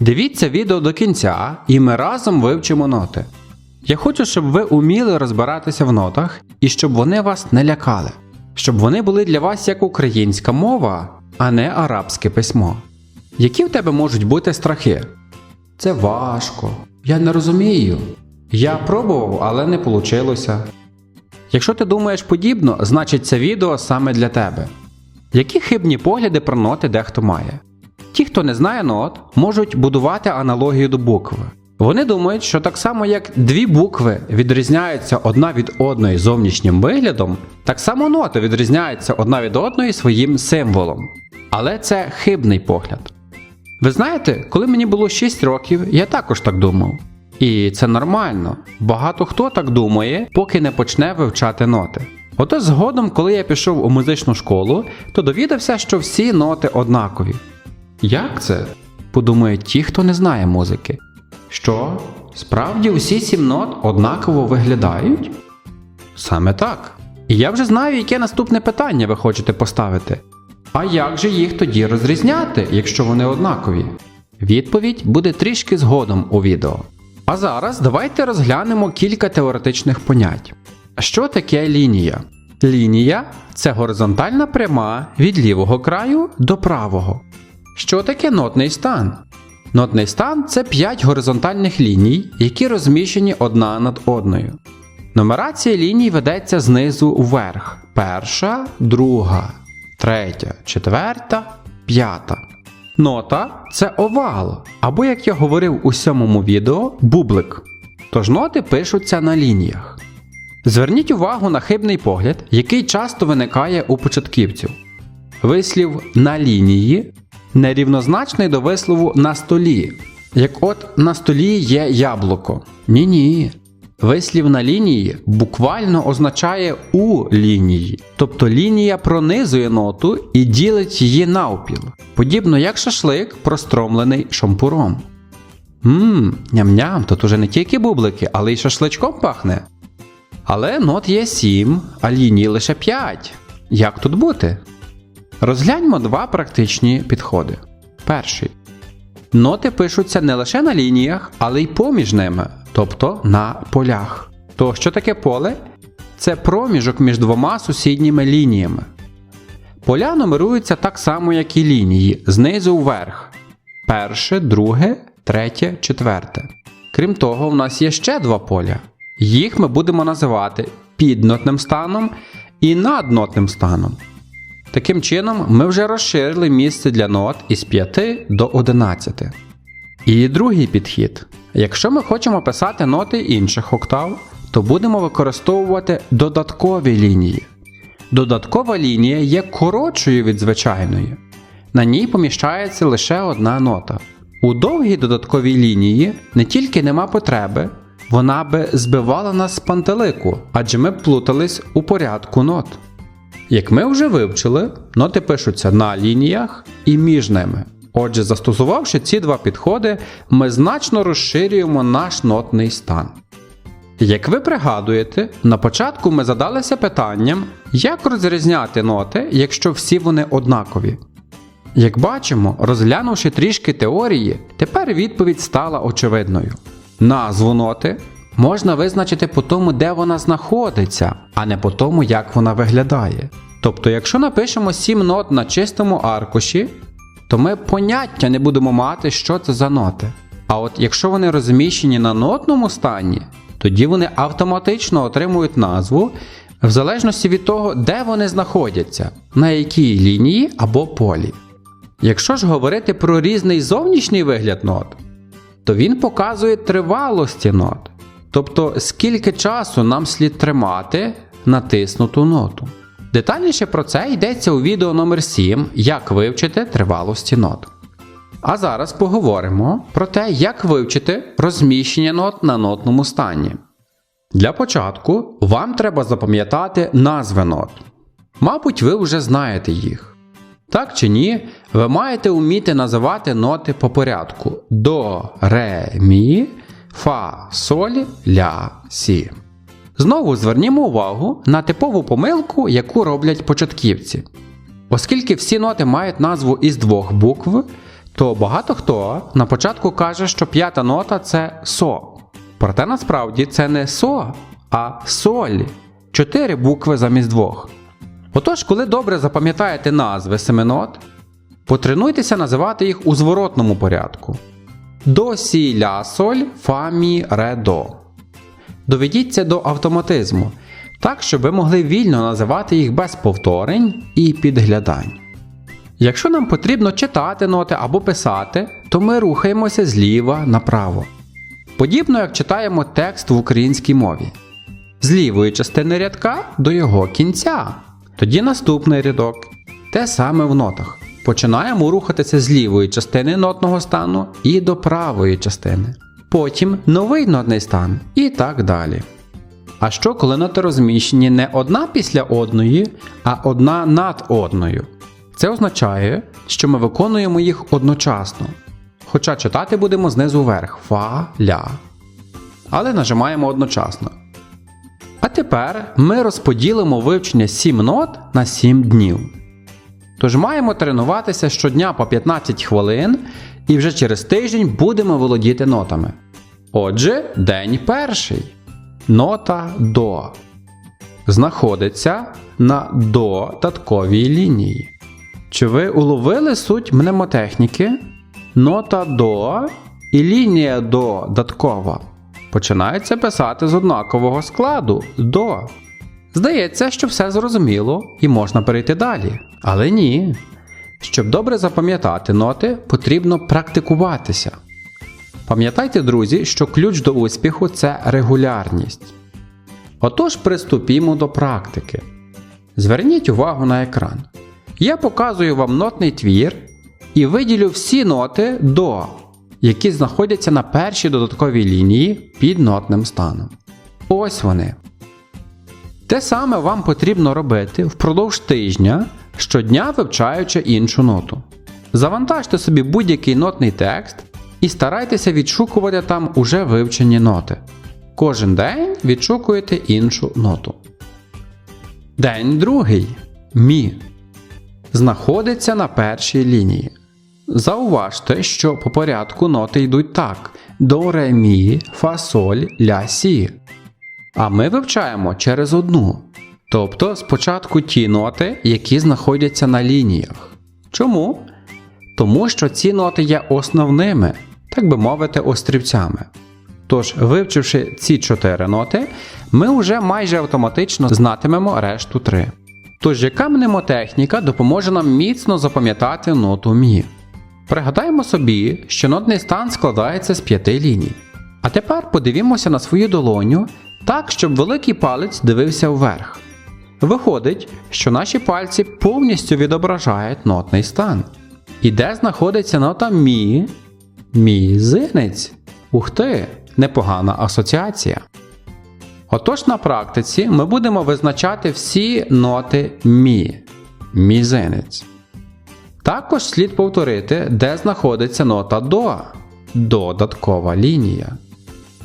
Дивіться відео до кінця, і ми разом вивчимо ноти. Я хочу, щоб ви уміли розбиратися в нотах і щоб вони вас не лякали, щоб вони були для вас як українська мова, а не арабське письмо. Які в тебе можуть бути страхи? Це важко. Я не розумію. Я пробував, але не вийшло. Якщо ти думаєш подібно, значить це відео саме для тебе. Які хибні погляди про ноти дехто має? Ті, хто не знає нот, можуть будувати аналогію до букви. Вони думають, що так само як дві букви відрізняються одна від одної зовнішнім виглядом, так само ноти відрізняються одна від одної своїм символом. Але це хибний погляд. Ви знаєте, коли мені було 6 років, я також так думав. І це нормально. Багато хто так думає, поки не почне вивчати ноти. Ото згодом, коли я пішов у музичну школу, то довідався, що всі ноти однакові. Як це? подумають ті, хто не знає музики. Що? Справді усі сім нот однаково виглядають? Саме так. І я вже знаю, яке наступне питання ви хочете поставити. А як же їх тоді розрізняти, якщо вони однакові? Відповідь буде трішки згодом у відео. А зараз давайте розглянемо кілька теоретичних понять. Що таке лінія? Лінія це горизонтальна пряма від лівого краю до правого. Що таке нотний стан? Нотний стан це 5 горизонтальних ліній, які розміщені одна над одною. Нумерація ліній ведеться знизу вверх: перша, друга, третя, четверта, п'ята. Нота це овал, або, як я говорив у сьомому відео, бублик. Тож ноти пишуться на лініях. Зверніть увагу на хибний погляд, який часто виникає у початківців. Вислів на лінії нерівнозначний до вислову на столі. Як от на столі є яблуко. Ні ні. Вислів на лінії буквально означає у лінії, тобто лінія пронизує ноту і ділить її навпіл, подібно як шашлик, простромлений шампуром. Ммм, ням-ням, тут уже не тільки бублики, але й шашличком пахне. Але нот є 7, а ліній лише 5. Як тут бути? Розгляньмо два практичні підходи. Перший. Ноти пишуться не лише на лініях, але й поміж ними, тобто на полях. То що таке поле? Це проміжок між двома сусідніми лініями. Поля нумеруються так само, як і лінії, знизу вверх. Перше, друге, третє, четверте. Крім того, в нас є ще два поля. Їх ми будемо називати піднотним станом і наднотним станом. Таким чином, ми вже розширили місце для нот із 5 до 11. І другий підхід. Якщо ми хочемо писати ноти інших октав, то будемо використовувати додаткові лінії. Додаткова лінія є коротшою від звичайної. На ній поміщається лише одна нота. У довгій додатковій лінії не тільки нема потреби, вона би збивала нас з пантелику, адже ми б плутались у порядку нот. Як ми вже вивчили, ноти пишуться на лініях і між ними. Отже, застосувавши ці два підходи, ми значно розширюємо наш нотний стан. Як ви пригадуєте, на початку ми задалися питанням, як розрізняти ноти, якщо всі вони однакові. Як бачимо, розглянувши трішки теорії, тепер відповідь стала очевидною. Назву ноти можна визначити по тому, де вона знаходиться, а не по тому, як вона виглядає. Тобто, якщо напишемо 7 нот на чистому аркуші, то ми поняття не будемо мати, що це за ноти. А от якщо вони розміщені на нотному стані, тоді вони автоматично отримують назву в залежності від того, де вони знаходяться, на якій лінії або полі. Якщо ж говорити про різний зовнішній вигляд нот, то він показує тривалості нот, тобто скільки часу нам слід тримати натиснуту ноту. Детальніше про це йдеться у відео номер 7 як вивчити тривалості нот. А зараз поговоримо про те, як вивчити розміщення нот на нотному стані. Для початку вам треба запам'ятати назви нот. Мабуть, ви вже знаєте їх. Так чи ні, ви маєте вміти називати ноти по порядку до, ре, мі, фа, соль, ля, сі. Знову звернімо увагу на типову помилку, яку роблять початківці. Оскільки всі ноти мають назву із двох букв, то багато хто на початку каже, що п'ята нота це со. Проте насправді це не со, а соль. Чотири букви замість двох. Отож, коли добре запам'ятаєте назви семинот, потренуйтеся називати їх у зворотному порядку. До, сі, ля, соль, фа, мі, ре, до. Доведіться до автоматизму, так, щоб ви могли вільно називати їх без повторень і підглядань. Якщо нам потрібно читати ноти або писати, то ми рухаємося зліва направо. Подібно як читаємо текст в українській мові. З лівої частини рядка до його кінця. Тоді наступний рядок. Те саме в нотах. Починаємо рухатися з лівої частини нотного стану і до правої частини. Потім новий нотний стан і так далі. А що, коли ноти розміщені не одна після одної, а одна над одною? Це означає, що ми виконуємо їх одночасно. Хоча читати будемо знизу вверх фа, ля. Але нажимаємо одночасно. А тепер ми розподілимо вивчення 7 нот на 7 днів. Тож маємо тренуватися щодня по 15 хвилин і вже через тиждень будемо володіти нотами. Отже, день перший. Нота до. Знаходиться на додатковій лінії. Чи ви уловили суть мнемотехніки? Нота до і лінія до даткова починаються писати з однакового складу до. Здається, що все зрозуміло і можна перейти далі. Але ні. Щоб добре запам'ятати ноти, потрібно практикуватися. Пам'ятайте, друзі, що ключ до успіху це регулярність. Отож, приступімо до практики. Зверніть увагу на екран. Я показую вам нотний твір і виділю всі ноти до, які знаходяться на першій додатковій лінії під нотним станом. Ось вони. Те саме вам потрібно робити впродовж тижня, щодня вивчаючи іншу ноту. Завантажте собі будь-який нотний текст і старайтеся відшукувати там уже вивчені ноти. Кожен день відшукуєте іншу ноту. День другий. Мі. Знаходиться на першій лінії. Зауважте, що по порядку ноти йдуть так: до ре мі, фа соль, ля сі. А ми вивчаємо через одну. Тобто спочатку ті ноти, які знаходяться на лініях. Чому? Тому що ці ноти є основними, так би мовити, острівцями. Тож, вивчивши ці чотири ноти, ми вже майже автоматично знатимемо решту три. Тож, яка мнемотехніка допоможе нам міцно запам'ятати ноту Мі? Пригадаємо собі, що нотний стан складається з п'яти ліній. А тепер подивімося на свою долоню так, щоб великий палець дивився вверх. Виходить, що наші пальці повністю відображають нотний стан. І де знаходиться нота Мі? Мізинець. Ух ти! Непогана асоціація. Отож на практиці ми будемо визначати всі ноти Мі. Мізинець. Також слід повторити, де знаходиться нота До. Додаткова лінія.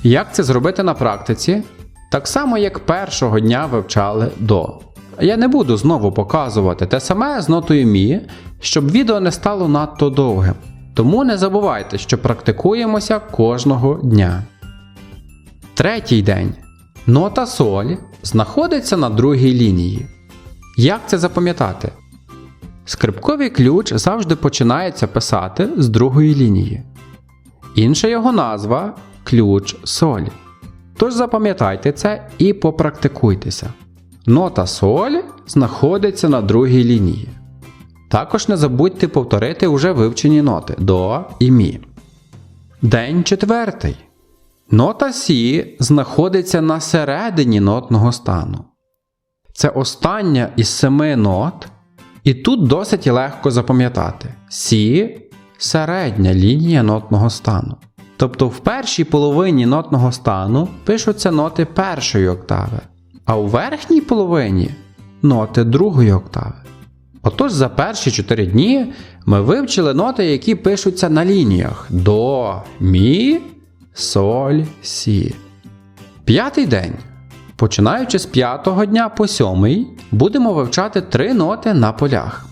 Як це зробити на практиці? Так само, як першого дня вивчали до. Я не буду знову показувати те саме з нотою Мі, щоб відео не стало надто довгим. Тому не забувайте, що практикуємося кожного дня. Третій день. Нота соль знаходиться на другій лінії. Як це запам'ятати? Скрипковий ключ завжди починається писати з другої лінії. Інша його назва ключ соль. Тож запам'ятайте це і попрактикуйтеся. Нота соль знаходиться на другій лінії. Також не забудьте повторити уже вивчені ноти до і мі. День четвертий. Нота Сі знаходиться на середині нотного стану. Це остання із семи нот, і тут досить легко запам'ятати. Сі середня лінія нотного стану. Тобто в першій половині нотного стану пишуться ноти першої октави, а у верхній половині ноти другої октави. Отож за перші 4 дні ми вивчили ноти, які пишуться на лініях до, мі, соль, сі. П'ятий день. Починаючи з п'ятого дня по сьомий, будемо вивчати три ноти на полях.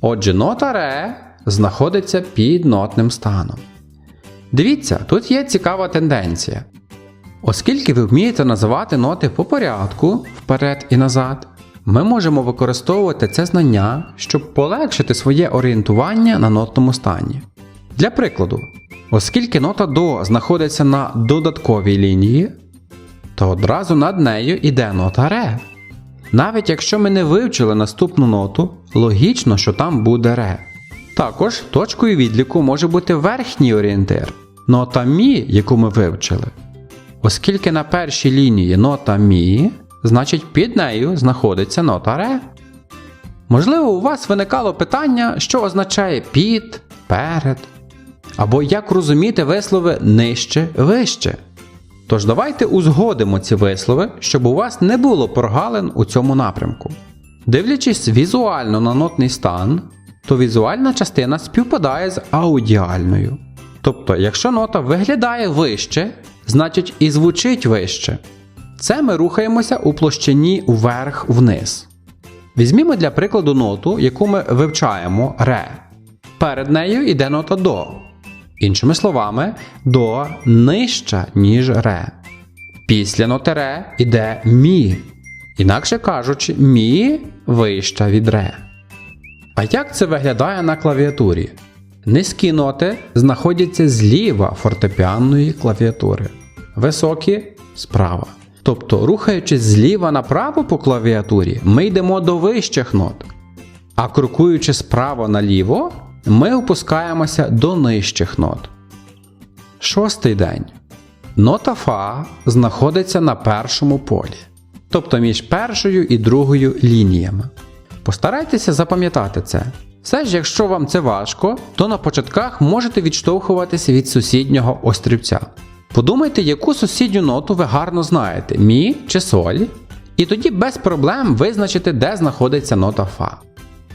Отже, нота ре знаходиться під нотним станом. Дивіться, тут є цікава тенденція. Оскільки ви вмієте називати ноти по порядку вперед і назад, ми можемо використовувати це знання, щоб полегшити своє орієнтування на нотному стані. Для прикладу, оскільки нота до знаходиться на додатковій лінії, то одразу над нею йде нота ре. Навіть якщо ми не вивчили наступну ноту, логічно, що там буде ре. Також точкою відліку може бути верхній орієнтир нота мі, яку ми вивчили. Оскільки на першій лінії нота мі, значить під нею знаходиться нота ре. Можливо, у вас виникало питання, що означає під, перед, або як розуміти вислови нижче, вище. Тож давайте узгодимо ці вислови, щоб у вас не було прогалин у цьому напрямку. Дивлячись візуально на нотний стан, то візуальна частина співпадає з аудіальною. Тобто, якщо нота виглядає вище, значить і звучить вище. Це ми рухаємося у площині вверх-вниз. Візьмімо для прикладу ноту, яку ми вивчаємо ре. Перед нею йде нота до. Іншими словами, до нижча, ніж ре. Після ноти ре йде мі. Інакше кажучи, мі вища від ре. А як це виглядає на клавіатурі? Низькі ноти знаходяться зліва фортепіанної клавіатури, високі справа. Тобто, рухаючись зліва направо по клавіатурі, ми йдемо до вищих нот. А крокуючи справа наліво, ми опускаємося до нижчих нот. Шостий день. Нота Фа знаходиться на першому полі, тобто між першою і другою лініями. Постарайтеся запам'ятати це. Все ж, якщо вам це важко, то на початках можете відштовхуватися від сусіднього острівця. Подумайте, яку сусідню ноту ви гарно знаєте мі чи соль, і тоді без проблем визначите, де знаходиться нота Фа.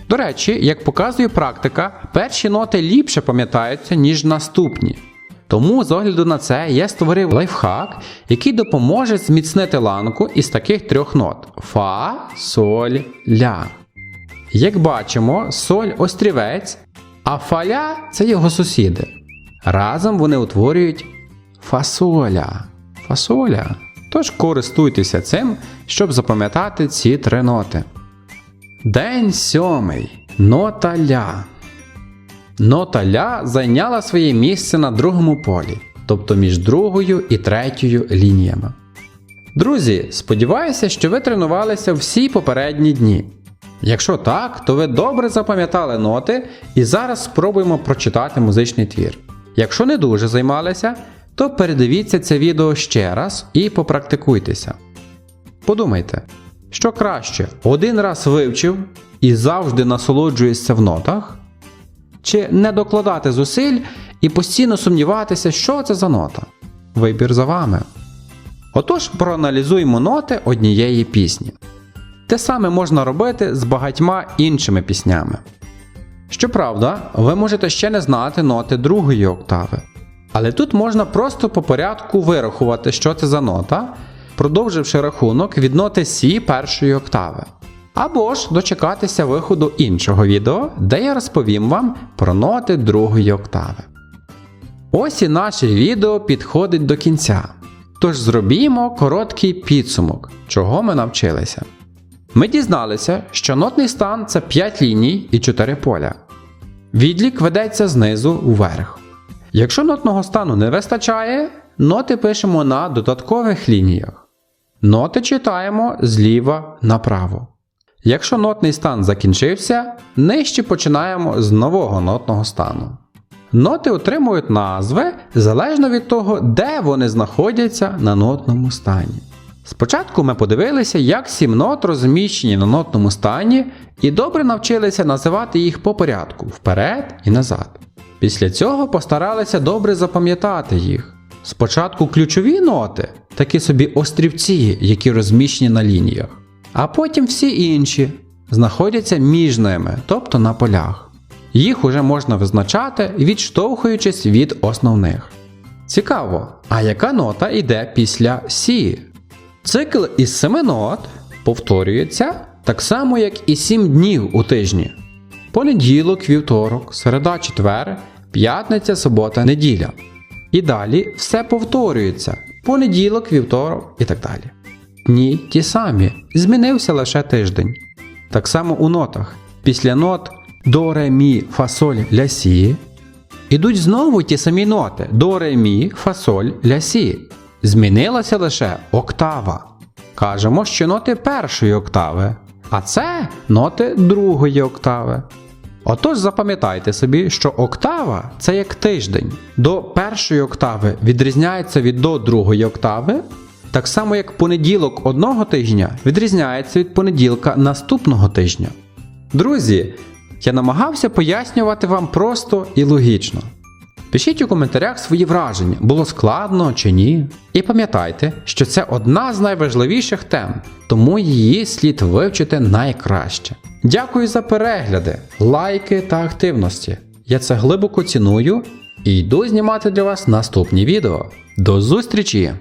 До речі, як показує практика, перші ноти ліпше пам'ятаються, ніж наступні. Тому з огляду на це я створив лайфхак, який допоможе зміцнити ланку із таких трьох нот: Фа, соль, ля. Як бачимо, соль острівець, а фаля це його сусіди. Разом вони утворюють фасоля. Фасоля. Тож користуйтеся цим, щоб запам'ятати ці три ноти. День сьомий. Нота ля. Нота ля зайняла своє місце на другому полі, тобто між другою і третьою лініями. Друзі, сподіваюся, що ви тренувалися всі попередні дні. Якщо так, то ви добре запам'ятали ноти і зараз спробуємо прочитати музичний твір. Якщо не дуже займалися, то передивіться це відео ще раз і попрактикуйтеся. Подумайте, що краще один раз вивчив і завжди насолоджуєшся в нотах, чи не докладати зусиль і постійно сумніватися, що це за нота. Вибір за вами. Отож, проаналізуємо ноти однієї пісні. Те саме можна робити з багатьма іншими піснями. Щоправда, ви можете ще не знати ноти другої октави. Але тут можна просто по порядку вирахувати, що це за нота, продовживши рахунок від ноти Сі першої октави. Або ж дочекатися виходу іншого відео, де я розповім вам про ноти другої октави. Ось і наше відео підходить до кінця. Тож зробімо короткий підсумок, чого ми навчилися. Ми дізналися, що нотний стан це 5 ліній і 4 поля. Відлік ведеться знизу вверх. Якщо нотного стану не вистачає, ноти пишемо на додаткових лініях. Ноти читаємо зліва направо. Якщо нотний стан закінчився, нижче починаємо з нового нотного стану. Ноти отримують назви залежно від того, де вони знаходяться на нотному стані. Спочатку ми подивилися, як сім нот розміщені на нотному стані, і добре навчилися називати їх по порядку вперед і назад. Після цього постаралися добре запам'ятати їх. Спочатку ключові ноти, такі собі острівці, які розміщені на лініях, а потім всі інші знаходяться між ними, тобто на полях. Їх уже можна визначати, відштовхуючись від основних. Цікаво, а яка нота йде після Сі? Цикл із семи нот повторюється так само, як і сім днів у тижні. понеділок, вівторок, середа, четвер, п'ятниця, субота, неділя. І далі все повторюється: понеділок, вівторок і так далі. Ні, ті самі. Змінився лише тиждень. Так само у нотах. Після нот до, ре, мі, фасоль, ля, сі. Ідуть знову ті самі ноти до, ре, мі, фасоль, ля, сі. Змінилася лише октава. Кажемо, що ноти першої октави, а це ноти другої октави. Отож запам'ятайте собі, що октава це як тиждень. До першої октави відрізняється від до другої октави, так само як понеділок одного тижня відрізняється від понеділка наступного тижня. Друзі, я намагався пояснювати вам просто і логічно. Пишіть у коментарях свої враження, було складно чи ні. І пам'ятайте, що це одна з найважливіших тем, тому її слід вивчити найкраще. Дякую за перегляди, лайки та активності. Я це глибоко ціную і йду знімати для вас наступні відео. До зустрічі!